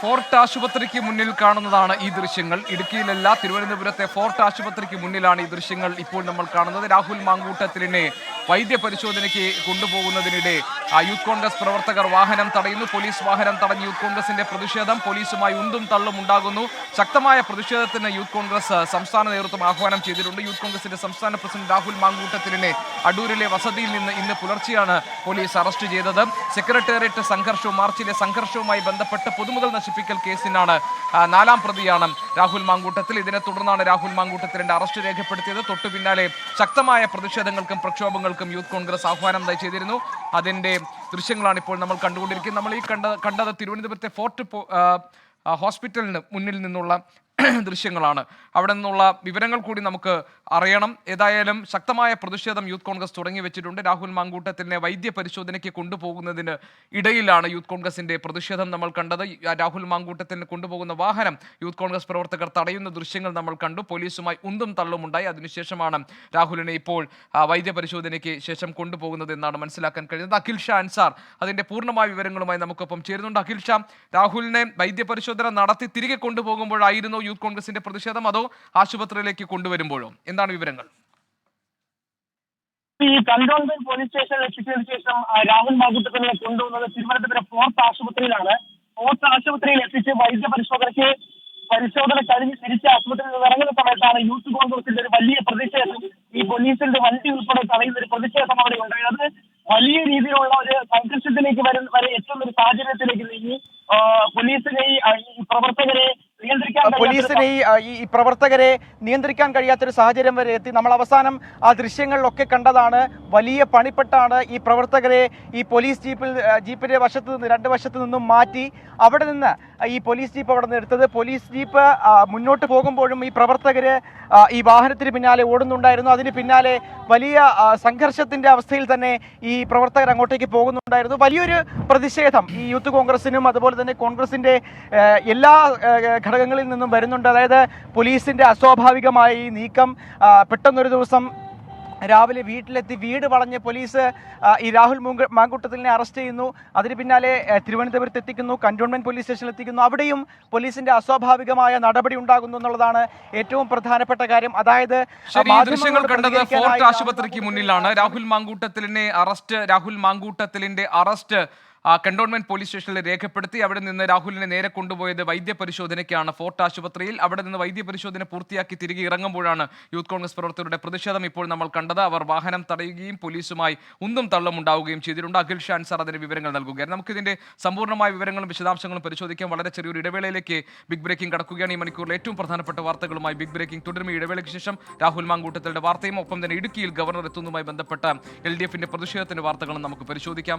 Fort ആശുപത്രിക്ക് മുന്നിൽ കാണുന്നതാണ് ഈ ദൃശ്യങ്ങൾ. ഇടുക്കിയിലല്ല തിരുവനന്തപുരത്തെ ഫോർട്ട് ആശുപത്രിക്ക് മുന്നിലാണ് ഈ ദൃശ്യങ്ങൾ ഇപ്പോൾ നമ്മൾ കാണുന്നത്. രാഹുൽ മാങ്കൂട്ടത്തിലിനെ വൈദ്യപരിശോധനയ്ക്ക് കൊണ്ടുപോകുന്നതിനിടെ യൂത്ത് കോൺഗ്രസ് പ്രവർത്തകർ വാഹനം തടയുന്നു. പോലീസ് വാഹനം തടഞ്ഞ് യൂത്ത് കോൺഗ്രസിന്റെ പ്രതിഷേധം പോലീസുമായി ഉന്തും തള്ളും ഉണ്ടാകുന്നു. ശക്തമായ പ്രതിഷേധത്തിന് യൂത്ത് കോൺഗ്രസ് സംസ്ഥാന നേതൃത്വം ആഹ്വാനം ചെയ്തിട്ടുണ്ട്. യൂത്ത് കോൺഗ്രസിന്റെ സംസ്ഥാന പ്രസിഡന്റ് രാഹുൽ മാങ്കൂട്ടത്തിലിനെ അടൂരിലെ വസതിയിൽ നിന്ന് ഇന്ന് പുലർച്ചെയാണ് പോലീസ് അറസ്റ്റ് ചെയ്തത്. സെക്രട്ടേറിയറ്റ് സംഘർഷവും മാർച്ചിലെ സംഘർഷവുമായി ബന്ധപ്പെട്ട് പൊതുമുതൽ നശിപ്പിക്കൽ കേസിനാണ് നാലാം പ്രതിയാണ് രാഹുൽ മാങ്കൂട്ടത്തിൽ. ഇതിനെ തുടർന്നാണ് രാഹുൽ മാങ്കൂട്ടത്തിലിന്റെ അറസ്റ്റ് രേഖപ്പെടുത്തിയത്. തൊട്ടു പിന്നാലെ ശക്തമായ പ്രതിഷേധങ്ങൾക്കും പ്രക്ഷോഭങ്ങൾക്കും യൂത്ത് കോൺഗ്രസ് ആഹ്വാനം ചെയ്തിരുന്നു. അതിന്റെ ദൃശ്യങ്ങളാണ് ഇപ്പോൾ നമ്മൾ കണ്ടുകൊണ്ടിരിക്കുന്നത്. നമ്മൾ ഈ കണ്ട കണ്ടത് തിരുവനന്തപുരത്തെ ഫോർട്ട് ഹോസ്പിറ്റലിന് മുന്നിൽ നിന്നുള്ള ദൃശ്യങ്ങളാണ്. അവിടെ നിന്നുള്ള വിവരങ്ങൾ കൂടി നമുക്ക് അറിയണം. ഏതായാലും ശക്തമായ പ്രതിഷേധം യൂത്ത് കോൺഗ്രസ് തുടങ്ങി വെച്ചിട്ടുണ്ട്. രാഹുൽ മാങ്കൂട്ടത്തിനെ വൈദ്യ പരിശോധനയ്ക്ക് കൊണ്ടുപോകുന്നതിന് ഇടയിലാണ് യൂത്ത് കോൺഗ്രസിന്റെ പ്രതിഷേധം നമ്മൾ കണ്ടത്. രാഹുൽ മാങ്കൂട്ടത്തിന് കൊണ്ടുപോകുന്ന വാഹനം യൂത്ത് കോൺഗ്രസ് പ്രവർത്തകർ തടയുന്ന ദൃശ്യങ്ങൾ നമ്മൾ കണ്ടു. പോലീസുമായി ഉന്തും തള്ളും ഉണ്ടായി. അതിനുശേഷമാണ് രാഹുലിനെ ഇപ്പോൾ വൈദ്യ പരിശോധനയ്ക്ക് ശേഷം കൊണ്ടുപോകുന്നത് എന്നാണ് മനസ്സിലാക്കാൻ കഴിയുന്നത്. അഖിൽ ഷാ അൻസാർ അതിന്റെ പൂർണമായ വിവരങ്ങളുമായി നമുക്കൊപ്പം ചേരുന്നുണ്ട്. അഖിൽ ഷാ രാഹുലിനെ വൈദ്യ പരിശോധന നടത്തി തിരികെ കൊണ്ടുപോകുമ്പോഴായിരുന്നു യൂത്ത് കോൺഗ്രസിന്റെ പ്രതിഷേധം അതോ ആശുപത്രിയിലേക്ക് കൊണ്ടുവരുമ്പോഴോ? എന്താണ് വിവരങ്ങൾ? ഈ കണ്ടോൺമെന്റ് പോലീസ് സ്റ്റേഷനിൽ എത്തിച്ചതിനു ശേഷം രാഹുൽ മാകുട്ടത്തിനെ കൊണ്ടുവന്നത് തിരുവനന്തപുരം ഫോർത്ത് ആശുപത്രിയിലാണ്. ഫോർത്ത് ആശുപത്രിയിൽ എത്തിച്ച് വൈദ്യ പരിശോധനയ്ക്ക് പരിശോധന കഴിഞ്ഞ് തിരിച്ച് ആശുപത്രിയിൽ നിന്ന് ഇറങ്ങുന്ന സമയത്താണ് യൂത്ത് കോൺഗ്രസിന്റെ ഒരു വലിയ പ്രതിഷേധം. ഈ പോലീസിന്റെ വണ്ടി ഉൾപ്പെടെ തടയുന്ന ഒരു പ്രതിഷേധം അവിടെ ഉണ്ടായത്. വലിയ രീതിയിലുള്ള ഒരു സംഘർഷത്തിലേക്ക് വരെ എത്തുന്ന ഒരു സാഹചര്യത്തിലേക്ക് നീങ്ങി. പോലീസിനെ ഈ, പ്രവർത്തകരെ പോലീസിനെ ഈ പ്രവർത്തകരെ നിയന്ത്രിക്കാൻ കഴിയാത്തൊരു സാഹചര്യം വരെ എത്തി. നമ്മൾ അവസാനം ആ ദൃശ്യങ്ങളിലൊക്കെ കണ്ടതാണ്. വലിയ പണിപ്പെട്ടാണ് ഈ പ്രവർത്തകരെ ഈ പോലീസ് ജീപ്പിൽ ജീപ്പിന്റെ വശത്ത് നിന്ന് രണ്ട് വശത്ത് നിന്നും മാറ്റി അവിടെ നിന്ന് ഈ പോലീസ് ജീപ്പ് അവിടെ നിന്ന് എടുത്തത്. പോലീസ് ജീപ്പ് മുന്നോട്ട് പോകുമ്പോഴും ഈ പ്രവർത്തകര് ഈ വാഹനത്തിന് പിന്നാലെ ഓടുന്നുണ്ടായിരുന്നു. അതിന് പിന്നാലെ വലിയ സംഘർഷത്തിന്റെ അവസ്ഥയിൽ തന്നെ ഈ പ്രവർത്തകർ അങ്ങോട്ടേക്ക് പോകുന്നുണ്ടായിരുന്നു. വലിയൊരു പ്രതിഷേധം ഈ യൂത്ത് കോൺഗ്രസിനും അതുപോലെ തന്നെ കോൺഗ്രസിന്റെ എല്ലാ ആ, ഘടകങ്ങളിൽ നിന്നും വരുന്നുണ്ട്. അതായത് പോലീസിന്റെ അസ്വാഭാവികമായ ഈ നീക്കം പെട്ടെന്നൊരു ദിവസം രാവിലെ വീട്ടിലെത്തി വീട് വളഞ്ഞ് പോലീസ് ഈ രാഹുൽ മൂങ്ക- മാങ്കുട്ടത്തിലിനെ അറസ്റ്റ് ചെയ്യുന്നു. അതിന് പിന്നാലെ തിരുവനന്തപുരത്ത് എത്തിക്കുന്നു കന്റോൺമെന്റ് പോലീസ് സ്റ്റേഷനിൽ എത്തിക്കുന്നു. അവിടെയും പോലീസിന്റെ അസ്വാഭാവികമായ നടപടി ഉണ്ടാകുന്നു എന്നുള്ളതാണ് ഏറ്റവും പ്രധാനപ്പെട്ട കാര്യം. അതായത് ദൃശ്യങ്ങൾ കണ്ടത് ഫോർട്ട് ആശുപത്രിക്ക് മുന്നിലാണ്. രാഹുൽ മാങ്കൂട്ടത്തിലിനെ അറസ്റ്റ് രാഹുൽ മാങ്കൂട്ടത്തിലിന്റെ അറസ്റ്റ് കണ്ടോൺമെന്റ് പോലീസ് സ്റ്റേഷനിൽ രേഖപ്പെടുത്തി അവിടെ നിന്ന് രാഹുലിനെ നേരെ കൊണ്ടുപോയത് വൈദ്യപരിശോധനയ്ക്കാണ്. ഫോർട്ട് ആശുപത്രിയിൽ അവിടെ നിന്ന് വൈദ്യപരിശോധന പൂർത്തിയാക്കി തിരികെ ഇറങ്ങുമ്പോഴാണ് യൂത്ത് കോൺഗ്രസ് പ്രവർത്തകരുടെ പ്രതിഷേധം ഇപ്പോൾ നമ്മൾ കണ്ടത്. അവർ വാഹനം തടയുകയും പോലീസുമായി ഉന്തും തള്ളും ഉണ്ടാവുകയും ചെയ്തിട്ടുണ്ട്. അഖിൽ ഷാൻ സാർ അതിന് വിവരങ്ങൾ നൽകുകയാണ്. നമുക്കിതിന്റെ സമ്പൂർണമായ വിവരങ്ങളും വിശദാംശങ്ങളും പരിശോധിക്കാൻ വളരെ ചെറിയൊരു ഇടവേളയിലേക്ക് ബിഗ് ബ്രേക്കിംഗ് കടക്കുകയാണ്. ഈ മണിക്കൂറിൽ ഏറ്റവും പ്രധാനപ്പെട്ട വാർത്തകളുമായി ബിഗ് ബ്രേക്കിംഗ് തുടരും ഇടവേളയ്ക്ക് ശേഷം രാഹുൽ മാങ്കൂട്ടത്തിലെ വാർത്തയും ഒപ്പം തന്നെ ഇടുക്കിയിൽ ഗവർണർ എത്തുന്നതുമായി ബന്ധപ്പെട്ട എൽ ഡി എഫിന്റെ പ്രതിഷേധത്തിന്റെ വാർത്തകളും നമുക്ക് പരിശോധിക്കാം.